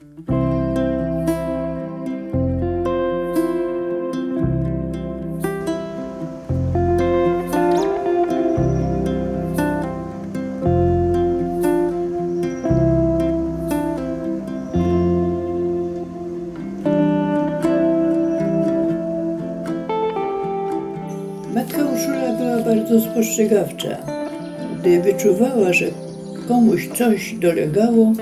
Matka Urszula była bardzo spostrzegawcza. Gdy wyczuwała, że komuś coś dolegało,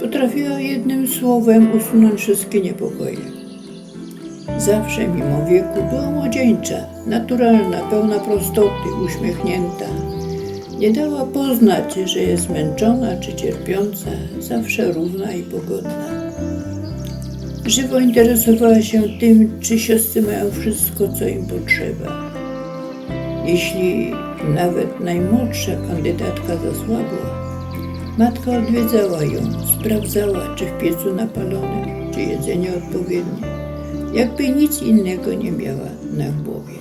potrafiła jednym słowem usunąć wszystkie niepokoje. Zawsze mimo wieku była młodzieńcza, naturalna, pełna prostoty, uśmiechnięta. Nie dała poznać, że jest zmęczona czy cierpiąca, zawsze równa i pogodna. Żywo interesowała się tym, czy siostry mają wszystko, co im potrzeba. Jeśli nawet najmłodsza kandydatka zasłabła, matka odwiedzała ją, sprawdzała, czy w piecu napalonym, czy jedzenie odpowiednie, jakby nic innego nie miała na głowie.